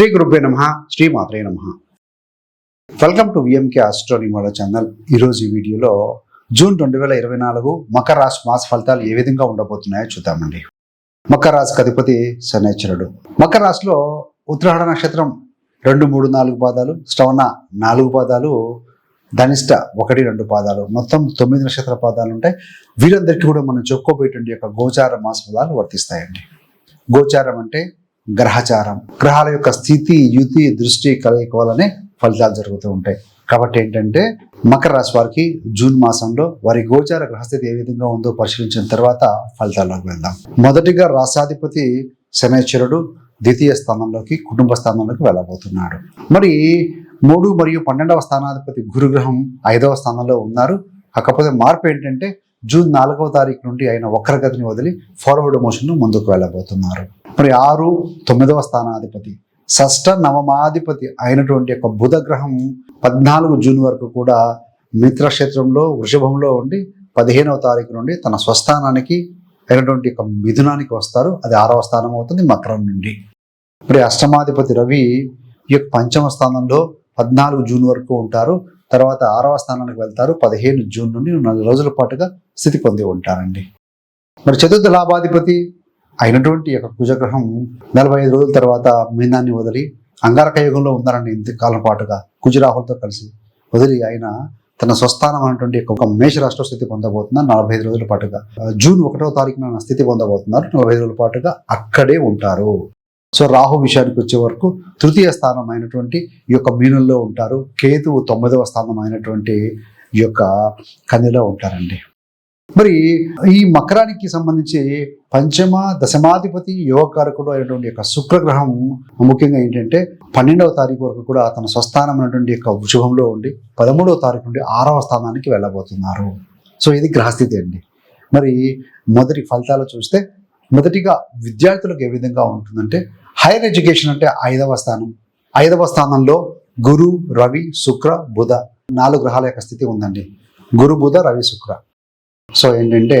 శ్రీ గురుభ్యో నమ. శ్రీ మాత్రే నమ వెల్కమ్ టు విఎంకే ఆస్ట్రోనిమోలో ఛానల్ ఈరోజు ఈ వీడియోలో జూన్ రెండు వేల ఇరవై నాలుగు మకర రాశి మాస ఫలితాలు ఏ విధంగా ఉండబోతున్నాయో చూద్దామండి. మకర రాశికి అధిపతి శనేశ్వరుడు. మకర రాశిలో ఉత్తరాహణ నక్షత్రం రెండు మూడు నాలుగు పాదాలు శ్రవణ నాలుగు పాదాలు ధనిష్ట ఒకటి రెండు పాదాలు. మొత్తం తొమ్మిది నక్షత్ర పాదాలు ఉంటాయి. వీరందరికీ కూడా మనం చెప్పుకోబోయేటువంటి యొక్క గోచార మాస ఫలాలు వర్తిస్తాయండి. గోచారం అంటే గ్రహచారం గ్రహాల యొక్క స్థితి యుతి దృష్టి కలయిక వల్లనే ఫలితాలు జరుగుతూ ఉంటాయి. కాబట్టి ఏంటంటే మకర రాశి వారికి జూన్ మాసంలో వారి గోచార గ్రహస్థితి ఏ విధంగా ఉందో పరిశీలించిన తర్వాత ఫలితాల్లోకి వెళ్దాం. మొదటిగా రాష్ట్రాధిపతి శనేశ్వరుడు ద్వితీయ స్థానంలోకి కుటుంబ స్థానంలోకి వెళ్ళబోతున్నాడు. మరి మూడు మరియు పన్నెండవ స్థానాధిపతి గురుగ్రహం ఐదవ స్థానంలో ఉన్నారు. కాకపోతే మార్పు ఏంటంటే జూన్ నాలుగవ తారీఖు నుండి ఆయన వక్రగతిని వదిలి ఫార్వర్డ్ మోషన్ను ముందుకు వెళ్ళబోతున్నారు. మరి ఆరు తొమ్మిదవ స్థానాధిపతి షష్ట నవమాధిపతి అయినటువంటి యొక్క బుధ గ్రహం పద్నాలుగు జూన్ వరకు కూడా మిత్రక్షేత్రంలో వృషభంలో ఉండి పదిహేనవ తారీఖు నుండి తన స్వస్థానానికి అయినటువంటి యొక్క మిథునానికి వస్తారు. అది ఆరవ స్థానం అవుతుంది మకరం నుండి. మరి అష్టమాధిపతి రవి ఈ యొక్క పంచమ స్థానంలో పద్నాలుగు జూన్ వరకు ఉంటారు. తర్వాత ఆరవ స్థానానికి వెళ్తారు. పదిహేను జూన్ నుండి నాలుగు రోజుల పాటుగా స్థితి పొంది ఉంటారండి. మరి చతుర్థ లాభాధిపతి అయినటువంటి యొక్క కుజగ్రహం నలభై ఐదు రోజుల తర్వాత మీనాన్ని వదిలి అంగారక యుగంలో ఉన్నారండి ఇంతకాలం పాటుగా కుజరాహులతో కలిసి వదిలి ఆయన తన స్వస్థానం అనేటువంటి ఒక మేష రాష్ట్ర స్థితి పొందబోతున్నారు. నలభై ఐదు రోజుల పాటుగా. జూన్ ఒకటో తారీఖున స్థితి పొందబోతున్నారు. నలభై ఐదు రోజుల పాటుగా అక్కడే ఉంటారు. సో రాహు విషయానికి వచ్చే వరకు తృతీయ స్థానం అయినటువంటి ఈ యొక్క మీనుల్లో ఉంటారు. కేతువు తొమ్మిదవ స్థానం అయినటువంటి ఈ యొక్క కందిలో ఉంటారండి. మరి ఈ మకరానికి సంబంధించి పంచమ దశమాధిపతి యోగకారకుడు అయినటువంటి యొక్క శుక్రగ్రహం ముఖ్యంగా ఏంటంటే పన్నెండవ తారీఖు వరకు కూడా తన స్వస్థానం అనేటువంటి యొక్క శుభంలో ఉండి పదమూడవ తారీఖు నుండి ఆరవ స్థానానికి వెళ్ళబోతున్నారు. సో ఇది గ్రహస్థితి అండి. మరి మొదటి ఫలితాలు చూస్తే మొదటిగా విద్యార్థులకు ఏ విధంగా ఉంటుందంటే హైయర్ ఎడ్యుకేషన్ అంటే ఐదవ స్థానం. ఐదవ స్థానంలో గురు రవి శుక్ర బుధ నాలుగు గ్రహాల యొక్క స్థితి ఉందండి. గురు బుధ రవి శుక్ర. సో ఏంటంటే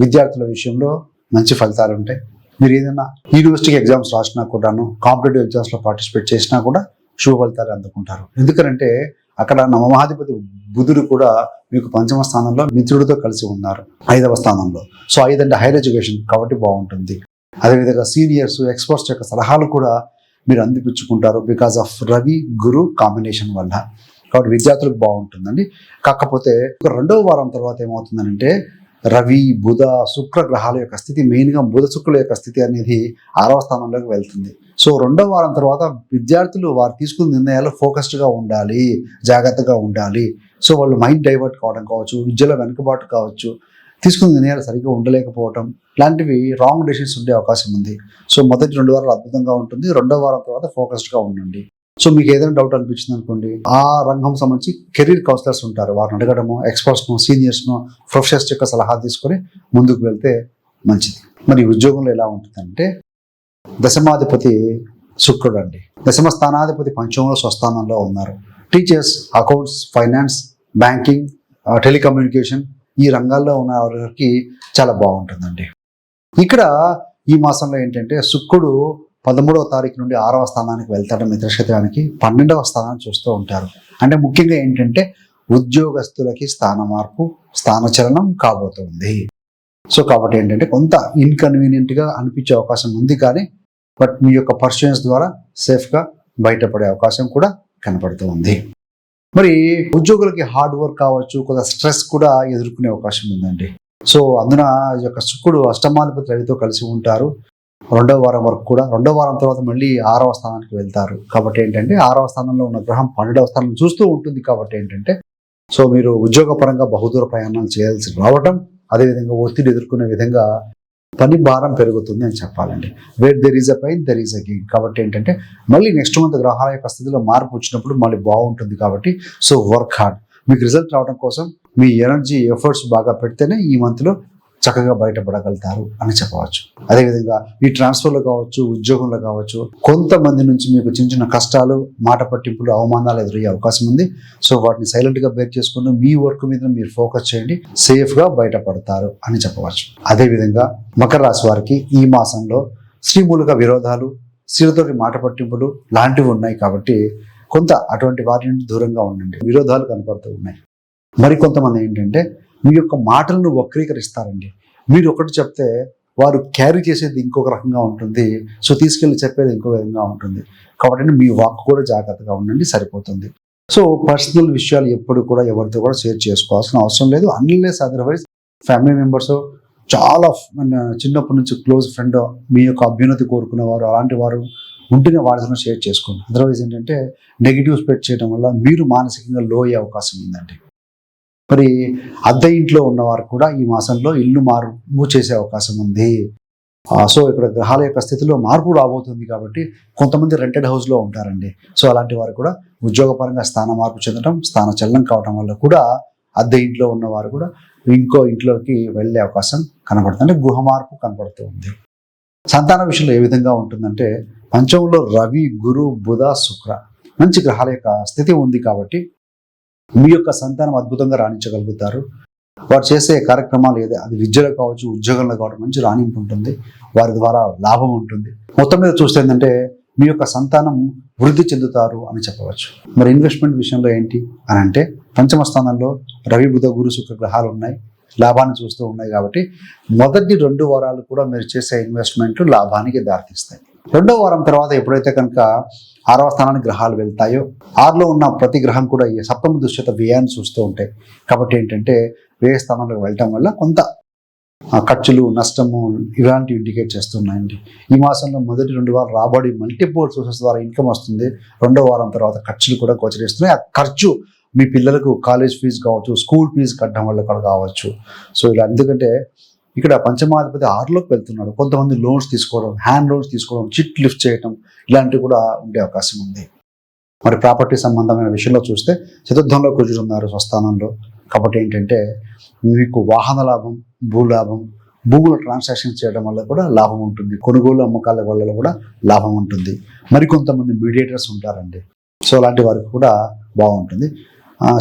విద్యార్థుల విషయంలో మంచి ఫలితాలు ఉంటాయి. మీరు ఏదైనా యూనివర్సిటీకి ఎగ్జామ్స్ రాసినా కూడాను కాంపిటేటివ్ ఎగ్జామ్స్లో పార్టిసిపేట్ చేసినా కూడా శుభ ఫలితాలు అందుకుంటారు. ఎందుకంటే అక్కడ నవమాధిపతి బుధుడు కూడా మీకు పంచమ స్థానంలో మిత్రుడితో కలిసి ఉన్నారు ఐదవ స్థానంలో. సో ఐదంటే హైయర్ ఎడ్యుకేషన్ కాబట్టి బాగుంటుంది. అదేవిధంగా సీనియర్స్ ఎక్స్పర్ట్స్ యొక్క సలహాలు కూడా మీరు అందిపించుకుంటారు because of Ravi Guru combination వల్ల. కాబట్టి విద్యార్థులకు బాగుంటుందండి. కాకపోతే రెండవ వారం తర్వాత ఏమవుతుందంటే రవి బుధ శుక్ర గ్రహాల యొక్క స్థితి మెయిన్గా బుధ శుక్రుల యొక్క స్థితి అనేది ఆరవ స్థానంలోకి వెళ్తుంది. సో రెండవ వారం తర్వాత విద్యార్థులు వారు తీసుకున్న నిర్ణయాలు ఫోకస్డ్గా ఉండాలి జాగ్రత్తగా ఉండాలి. సో వాళ్ళు మైండ్ డైవర్ట్ కావడం కావచ్చు విద్యలో వెనుకబాటు కావచ్చు తీసుకున్న నిర్ణయాలు సరిగ్గా ఉండలేకపోవడం ఇలాంటివి రాంగ్ డెసిషన్స్ ఉండే అవకాశం ఉంది. సో మొదటి రెండు వారాలు అద్భుతంగా ఉంటుంది రెండో వారం తర్వాత ఫోకస్డ్గా ఉండండి. సో మీకు ఏదైనా డౌట్ అనిపించింది అనుకోండి ఆ రంగం సంబంధించి కెరీర్ కౌన్సిలర్స్ ఉంటారు. వారిని అడగడము ఎక్స్పర్ట్స్ను సీనియర్స్ను ప్రొఫెసర్స్ యొక్క సలహా తీసుకొని ముందుకు వెళ్తే మంచిది. మరి ఉద్యోగంలో ఎలా ఉంటుందంటే దశమాధిపతి శుక్రుడు అండి. దశమ స్థానాధిపతి పంచమంలో స్వస్థానంలో ఉన్నారు. Teachers accounts finance banking telecommunication ఈ రంగాల్లో ఉన్న వారికి చాలా బాగుంటుందండి. ఇక్కడ ఈ మాసంలో ఏంటంటే శుక్రుడు పదమూడవ తారీఖు నుండి ఆరవ స్థానానికి వెళ్తాడు మిత్రక్షేత్రానికి పన్నెండవ స్థానాన్ని చూస్తూ ఉంటారు. అంటే ముఖ్యంగా ఏంటంటే ఉద్యోగస్తులకి స్థాన మార్పు స్థానచలనం కాబోతుంది. సో కాబట్టి ఏంటంటే కొంత ఇన్కన్వీనియంట్గా అనిపించే అవకాశం ఉంది కానీ బట్ మీ యొక్క పర్సూయన్స్ ద్వారా సేఫ్గా బయటపడే అవకాశం కూడా కనపడుతూ ఉంది మరి ఉద్యోగులకి హార్డ్ వర్క్ కావచ్చు కొంత స్ట్రెస్ కూడా ఎదుర్కొనే అవకాశం ఉందండి. సో అందున ఈ యొక్క శుక్రుడు అష్టమాధిపతి రవితో కలిసి ఉంటారు. రెండవ వారం వరకు కూడా రెండవ వారం తర్వాత మళ్ళీ ఆరవ స్థానానికి వెళ్తారు. కాబట్టి ఏంటంటే ఆరవ స్థానంలో ఉన్న గ్రహం పన్నెండవ స్థానం చూస్తూ ఉంటుంది కాబట్టి ఏంటంటే సో మీరు ఉద్యోగపరంగా బహుదూర ప్రయాణాలు చేయాల్సి రావటం అదేవిధంగా ఒత్తిడి ఎదుర్కొనే విధంగా పని భారం పెరుగుతుంది అని చెప్పాలండి. Where there is a pain there is a gain కాబట్టి ఏంటంటే మళ్ళీ నెక్స్ట్ మంత్ గ్రహాల యొక్క స్థితిలో మార్పు వచ్చినప్పుడు మళ్ళీ బాగుంటుంది కాబట్టి సో వర్క్ హార్డ్ మీకు రిజల్ట్ రావడం కోసం మీ ఎనర్జీ ఎఫర్ట్స్ బాగా పెడితేనే ఈ మంత్లో చక్కగా బయటపడగలుగుతారు అని చెప్పవచ్చు. అదేవిధంగా ఈ ట్రాన్స్ఫర్లో కావచ్చు ఉద్యోగంలో కావచ్చు కొంతమంది నుంచి మీకు చిన్న చిన్న కష్టాలు మాట పట్టింపులు అవమానాలు ఎదురయ్యే అవకాశం ఉంది. సో వాటిని సైలెంట్గా బేర్ చేసుకుని మీ వర్క్ మీద మీరు ఫోకస్ చేయండి. సేఫ్గా బయటపడతారు అని చెప్పవచ్చు. అదేవిధంగా మకర రాశి వారికి ఈ మాసంలో శ్రీమూలక విరోధాలు స్త్రీలతోటి మాట పట్టింపులు లాంటివి ఉన్నాయి కాబట్టి కొంత అటువంటి వారి నుండి దూరంగా ఉండండి. విరోధాలు కనపడుతూ ఉన్నాయి. మరి కొంతమంది ఏంటంటే మీ యొక్క మాటలను వక్రీకరిస్తారండి. మీరు ఒకటి చెప్తే వారు క్యారీ చేసేది ఇంకొక రకంగా ఉంటుంది. సో తీసుకెళ్ళి చెప్పేది ఇంకో విధంగా ఉంటుంది. కాబట్టి మీ వాక్ కూడా జాగ్రత్తగా ఉండండి సరిపోతుంది. సో పర్సనల్ విషయాలు ఎప్పుడు కూడా ఎవరితో కూడా షేర్ చేసుకోవాల్సిన అవసరం లేదు. అన్లెస్ అదర్వైజ్ ఫ్యామిలీ మెంబర్స్ చాలా మన చిన్నప్పటి నుంచి క్లోజ్ ఫ్రెండ్ మీ యొక్క అభ్యున్నతి కోరుకునేవారు అలాంటి వారు ఉంటేనే వారితో షేర్ చేసుకోండి. అదర్వైజ్ ఏంటంటే నెగిటివ్ స్ప్రెడ్ చేయడం వల్ల మీరు మానసికంగా లో అయ్యే అవకాశం ఉందండి. మరి అద్దె ఇంట్లో ఉన్నవారు కూడా ఈ మాసంలో ఇల్లు మారు చేసే అవకాశం ఉంది. సో ఇక్కడ గ్రహాల యొక్క స్థితిలో మార్పు రాబోతుంది కాబట్టి కొంతమంది రెంటెడ్ హౌస్లో ఉంటారండి. సో అలాంటి వారు కూడా ఉద్యోగపరంగా స్థాన మార్పు చెందడం స్థాన చలనం కావడం వల్ల కూడా అద్దె ఇంట్లో ఉన్నవారు కూడా ఇంకో ఇంట్లోకి వెళ్ళే అవకాశం కనబడుతుంది. గృహ మార్పు కనబడుతూ ఉంది. సంతాన విషయంలో ఏ విధంగా ఉంటుందంటే పంచమంలో రవి గురు బుధ శుక్ర మంచి గ్రహాల యొక్క స్థితి ఉంది కాబట్టి మీ యొక్క సంతానం అద్భుతంగా రాణించగలుగుతారు. వారు చేసే కార్యక్రమాలు ఏదో? అది విద్యలో కావచ్చు ఉద్యోగంలో కావచ్చు మంచి రాణింపు ఉంటుంది. వారి ద్వారా లాభం ఉంటుంది. మొత్తం మీద చూస్తే ఏంటంటే మీ యొక్క సంతానం వృద్ధి చెందుతారు అని చెప్పవచ్చు. మరి ఇన్వెస్ట్మెంట్ విషయంలో ఏంటి అని అంటే పంచమ స్థానంలో రవి బుధ గురు శుక్ర గ్రహాలు ఉన్నాయి. లాభాన్ని చూస్తూ ఉన్నాయి కాబట్టి మొదటి రెండు వారాలు కూడా మీరు చేసే ఇన్వెస్ట్మెంట్లు లాభానికి దారితీస్తాయి. రెండో వారం తర్వాత ఎప్పుడైతే కనుక ఆరవ స్థానానికి గ్రహాలు వెళ్తాయో ఆరులో ఉన్న ప్రతి గ్రహం కూడా ఈ సప్తమ దుశ్యత వ్యయాన్ని చూస్తూ ఉంటాయి. కాబట్టి ఏంటంటే వ్యయ స్థానంలోకి వెళ్ళటం వల్ల కొంత ఖర్చులు నష్టము ఇలాంటివి ఇండికేట్ చేస్తున్నాయండి. ఈ మాసంలో మొదటి రెండు వారాలు రాబడి మల్టిపుల్ సోర్సెస్ ద్వారా ఇన్కమ్ వస్తుంది. రెండో వారం తర్వాత ఖర్చులు కూడా గోచరిస్తున్నాయి. ఆ ఖర్చు మీ పిల్లలకు కాలేజ్ ఫీజు కావచ్చు స్కూల్ ఫీజు కట్టడం వల్ల కూడా కావచ్చు. సో ఇలా ఎందుకంటే ఇక్కడ పంచమాధిపతి ఆరులోకి వెళ్తున్నాడు. కొంతమంది లోన్స్ తీసుకోవడం హ్యాండ్ లోన్స్ తీసుకోవడం చిట్ లిఫ్ట్ చేయడం ఇలాంటివి కూడా ఉండే అవకాశం ఉంది. మరి ప్రాపర్టీ సంబంధమైన విషయంలో చూస్తే చతుర్థంలో కూర్చున్నారు ఉన్నారు స్వస్థానంలో. కాబట్టి ఏంటంటే మీకు వాహన లాభం భూ లాభం భూముల ట్రాన్సాక్షన్ చేయడం వల్ల కూడా లాభం ఉంటుంది. కొనుగోలు అమ్మకాల వల్ల కూడా లాభం ఉంటుంది. మరి కొంతమంది మీడియేటర్స్ ఉంటారండి. సో అలాంటి వారికి కూడా బాగుంటుంది.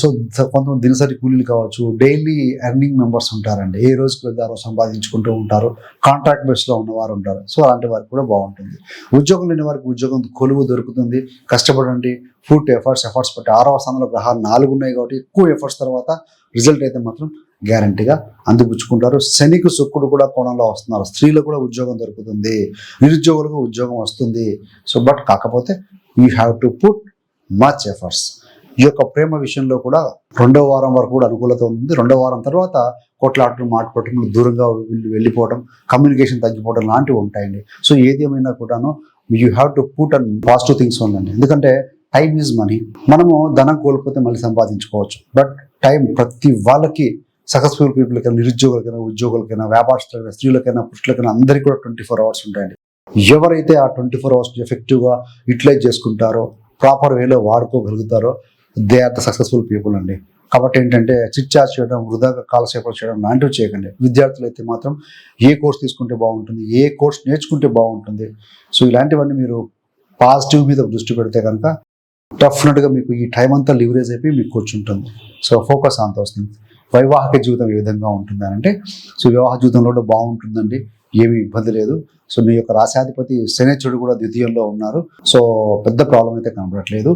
సో కొంతమంది దినసరి కూలీలు కావచ్చు డైలీ ఎర్నింగ్ మెంబర్స్ ఉంటారండి. ఏ రోజుకి వెళ్తారో సంపాదించుకుంటూ ఉంటారు కాంట్రాక్ట్ బేస్లో ఉన్నవారు ఉంటారు. సో అలాంటి వారికి కూడా బాగుంటుంది. ఉద్యోగం లేని వారికి ఉద్యోగం కొలువు దొరుకుతుంది. కష్టపడండి ఫుడ్ ఎఫర్ట్స్ ఎఫర్ట్స్ పెట్టి ఆరవ స్థానంలో గ్రహాలు నాలుగు ఉన్నాయి కాబట్టి ఎక్కువ ఎఫర్ట్స్ తర్వాత రిజల్ట్ అయితే మాత్రం గ్యారంటీగా అందిపుచ్చుకుంటారు. శనికి శుక్రుడు కూడా కోణంలో వస్తున్నారు. స్త్రీలకు కూడా ఉద్యోగం దొరుకుతుంది. నిరుద్యోగులకు ఉద్యోగం వస్తుంది. సో బట్ కాకపోతే you have to put much efforts ఈ యొక్క ప్రేమ విషయంలో కూడా రెండో వారం వరకు కూడా అనుకూలత ఉంది. రెండో వారం తర్వాత కొట్లాటలు మాట్లాడటం దూరంగా వెళ్ళిపోవడం కమ్యూనికేషన్ తగ్గిపోవడం లాంటివి ఉంటాయండి. సో ఏది ఏమైనా కూడాను you have to put and positive things ఉందండి ఎందుకంటే టైం ఈజ్ మనీ మనము ధనం కోల్పోతే మళ్ళీ సంపాదించుకోవచ్చు. బట్ టైం ప్రతి వాళ్ళకి సక్సెస్ఫుల్ పీపుల్కైనా నిరుద్యోగులకైనా ఉద్యోగులకైనా వ్యాపారస్తులకైనా స్త్రీలకైనా పురుషులకైనా అందరికీ కూడా ట్వంటీ ఫోర్ అవర్స్ ఉంటాయండి. ఎవరైతే ఆ ట్వంటీ ఫోర్ అవర్స్ ఎఫెక్టివ్గా యూటిలైజ్ చేసుకుంటారో ప్రాపర్ వేలో వాడుకోగలుగుతారో they are the successful people అండి. కాబట్టి ఏంటంటే చిట్ చార్జ్ చేయడం వృధాగా కాలక్షేపాలు చేయడం లాంటివి చేయకండి. విద్యార్థులు అయితే మాత్రం ఏ కోర్స్ తీసుకుంటే బాగుంటుంది ఏ కోర్స్ నేర్చుకుంటే బాగుంటుంది. సో ఇలాంటివన్నీ మీరు పాజిటివ్ మీద దృష్టి పెడితే కనుక డెఫినెట్గా మీకు ఈ టైం అంతా లివరేజ్ అయిపోయి మీకు కూర్చుంటుంది so focus on those things వైవాహిక జీవితం ఏ విధంగా ఉంటుంది అని అంటే సో వివాహ జీవితంలో కూడా బాగుంటుందండి. ఏమీ ఇబ్బంది లేదు. సో మీ యొక్క రాశాధిపతి శనేశ్వరుడు కూడా ద్వితీయంలో ఉన్నారు. సో పెద్ద ప్రాబ్లం అయితే కనబడట్లేదు.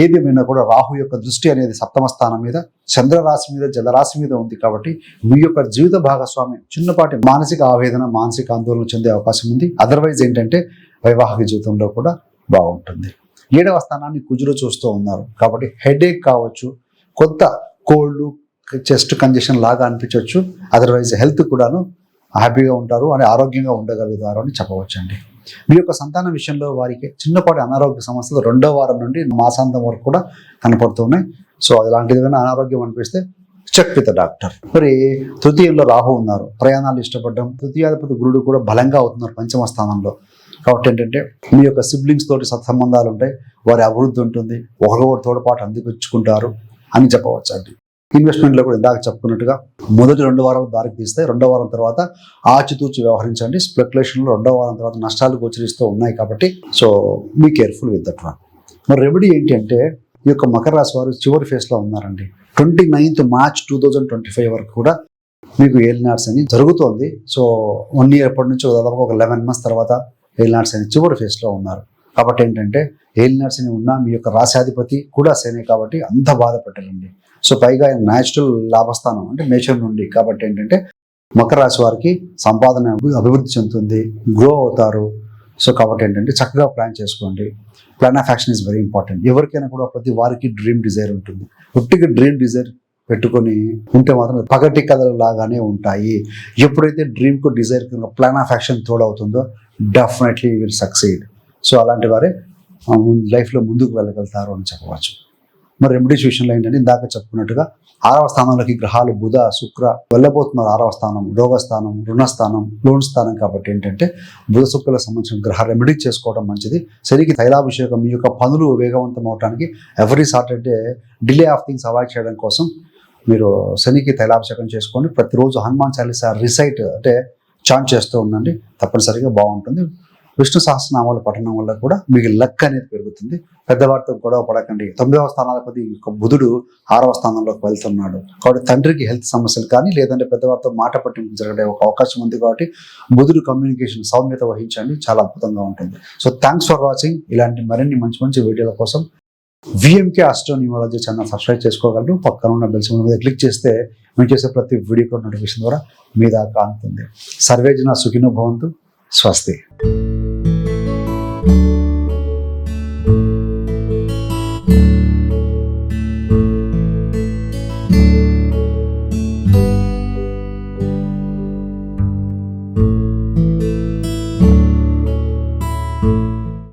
ఏదేమైనా కూడా రాహు యొక్క దృష్టి అనేది సప్తమ స్థానం మీద చంద్రరాశి మీద జలరాశి మీద ఉంది కాబట్టి మీ యొక్క జీవిత భాగస్వామి చిన్నపాటి మానసిక ఆవేదన మానసిక ఆందోళన చెందే అవకాశం ఉంది. అదర్వైజ్ ఏంటంటే వైవాహిక జీవితంలో కూడా బాగుంటుంది. ఏడవ స్థానాన్ని కుజులు చూస్తూ ఉన్నారు. కాబట్టి హెడేక్ కావచ్చు కొంత కోల్డ్ చెస్ట్ కంజెషన్ లాగా అనిపించవచ్చు అదర్వైజ్ హెల్త్ కూడాను హ్యాపీగా ఉంటారు అని ఆరోగ్యంగా ఉండగలుగుతారు అని చెప్పవచ్చండి. మీ యొక్క సంతానం విషయంలో వారికి చిన్నపాటి అనారోగ్య సమస్యలు రెండో వారం నుండి మాసాంతం వరకు కూడా కనపడుతున్నాయి. సో అలాంటిది ఏదైనా అనారోగ్యం అనిపిస్తే చెక్ విత్ డాక్టర్. మరి తృతీయంలో రాహు ఉన్నారు. ప్రయాణాలు ఇష్టపడడం తృతీయాధిపతి గురుడు కూడా బలంగా అవుతున్నారు పంచమ స్థానంలో. కాబట్టి ఏంటంటే మీ యొక్క సిబ్లింగ్స్ తోటి సత్సంబంధాలు ఉంటాయి వారి అభివృద్ధి ఉంటుంది ఒకరికొకరు తోడుపాటు అందిపుచ్చుకుంటారు అని చెప్పవచ్చు అండి ఇన్వెస్ట్మెంట్లో కూడా ఇందాక చెప్పుకున్నట్టుగా మొదటి రెండు వారాలు దారికి తీస్తే రెండో వారం తర్వాత ఆచితూచి వ్యవహరించండి. స్పెక్యులేషన్లో రెండో వారం తర్వాత నష్టాలు గోచరిస్తూ ఉన్నాయి కాబట్టి so be careful with that one మరి రెమెడీ ఏంటంటే ఈ యొక్క మకర రాశి వారు చివరి ఫేజ్లో ఉన్నారండి. Twenty ninth March two thousand twenty five వరకు కూడా మీకు ఏలినాడ్స్ అని జరుగుతోంది. సో వన్ ఇయర్ ఎప్పటి నుంచి దాదాపు ఒక లెవెన్ మంత్స్ తర్వాత ఏల్ నాట్స్ అని చివరి ఫేస్లో ఉన్నారు. కాబట్టి ఏంటంటే ఏల్ నాట్స్ అని ఉన్న మీ యొక్క రాశాధిపతి కూడా సేనే కాబట్టి అంత బాధపెట్టరండి సో పైగా ఆయన న్యాచురల్ లాభస్థానం అంటే నేచర్ నుండి కాబట్టి ఏంటంటే మకర రాశి వారికి సంపాదన అభివృద్ధి చెందుతుంది గ్రో అవుతారు. సో కాబట్టి ఏంటంటే చక్కగా ప్లాన్ చేసుకోండి. Plan of action is very important ఎవరికైనా కూడా ప్రతి వారికి డ్రీమ్ డిజైర్ ఉంటుంది. ఒట్టిగా డ్రీమ్ డిజైర్ పెట్టుకొని ఉంటే మాత్రం పగటి కథలు లాగానే ఉంటాయి. ఎప్పుడైతే డ్రీమ్కు డిజైర్ ప్లాన్ ఆఫ్ యాక్షన్ తోడవుతుందో డెఫినెట్లీ విల్ సక్సీడ్ సో అలాంటి వారే లైఫ్లో ముందుకు వెళ్ళగలుగుతారు అని చెప్పవచ్చు. మరి రెమెడీస్ విషయంలో ఏంటంటే ఇందాక చెప్పుకున్నట్టుగా ఆరవ స్థానంలోకి గ్రహాలు బుధ శుక్ర వెళ్ళబోతున్నారు. ఆరవ స్థానం రోగస్థానం రుణస్థానం లోన్ స్థానం కాబట్టి ఏంటంటే బుధ శుక్రులకు సంబంధించిన గ్రహ రెమెడీ చేసుకోవడం మంచిది. శనికి తైలాభిషేకం ఈ యొక్క పనులు వేగవంతం అవడానికి every Saturday delay of things avoid చేయడం కోసం మీరు శనికి తైలాభిషేకం చేసుకోండి. ప్రతిరోజు హనుమాన్ చాలీసా రిసైట్ అంటే చాంట్ చేస్తూ ఉండండి. తప్పనిసరిగా బాగుంటుంది. విష్ణు సహస్రనామాల పఠనం వల్ల కూడా మీకు లక్ అనేది పెరుగుతుంది. పెద్దవారితో గొడవ పడకండి. తొమ్మిదవ స్థానాధిపతి బుధుడు ఆరవ స్థానంలోకి వెళ్తున్నాడు. కాబట్టి తండ్రికి హెల్త్ సమస్యలు కానీ లేదంటే పెద్దవారితో మాట పట్టింపు జరగడే ఒక అవకాశం ఉంది కాబట్టి బుధుడు కమ్యూనికేషన్ సౌమ్యత వహించండి. చాలా అద్భుతంగా ఉంటుంది. సో థ్యాంక్స్ ఫర్ వాచింగ్ ఇలాంటి మరిన్ని మంచి మంచి వీడియోల కోసం విఎంకే ఆస్ట్రోన్యూమాలజీ ఛానల్ సబ్స్క్రైబ్ చేసుకోగలరు. పక్కన ఉన్న బెల్స్ మీద క్లిక్ చేస్తే మేము చేసే ప్రతి వీడియో నోటిఫికేషన్ ద్వారా మీ దాకా అందుతుంది. సర్వేజన సుఖినో భవంతు. స్వస్తి.